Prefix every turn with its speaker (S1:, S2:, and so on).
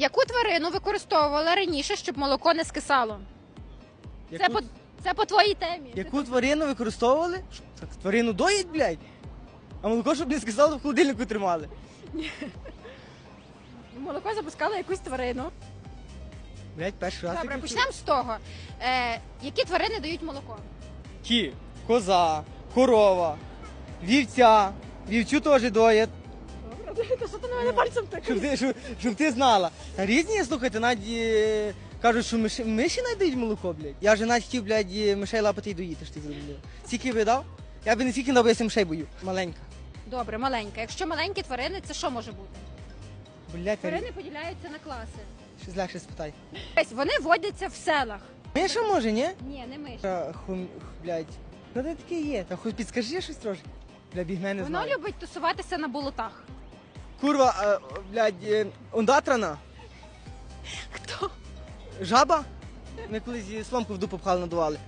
S1: Яку тварину використовували раніше, щоб молоко не скисало? Це
S2: Яку,
S1: по це по твоїй темі.
S2: яку тварину використовували? Що, Так, тварину доїть, блядь? А молоко, щоб не скисало, в холодильнику тримали.
S1: Молоко запускало якусь тварину.
S2: Блядь, перший раз.
S1: Добре,
S2: таке
S1: почнемо з того. Е, які тварини дають молоко?
S2: Кі, коза, корова, вівця. Вівцю теж доять.
S1: Що ти на мене пальцем
S2: Щоб ти, щоб, щоб ти знала. Різні, слухайте, навіть е, кажуть, що миші, миші навіть дають молоко, блядь. Я вже навіть хотів, блядь, е, мишей лапати і доїти, що ти зрозумів. Скільки би дав? Я би не скільки дав, бо я сім мишей бою. Маленька.
S1: Добре, маленька. Якщо маленькі тварини, це що може бути?
S2: Блядь, та
S1: Тварини поділяються на класи.
S2: щось легше спитай.
S1: Ось вони водяться в селах.
S2: Миша може, ні?
S1: Ні, не миші.
S2: Та, хум, блядь. Ну де таке є? Та хоч підскажи щось трошки. Бля, бігме не
S1: Воно
S2: знаю.
S1: любить тусуватися на болотах.
S2: Курва, е, блядь, е, ондатрана,
S1: Хто?
S2: жаба. Ми колись її сломку в дупу пхали надували.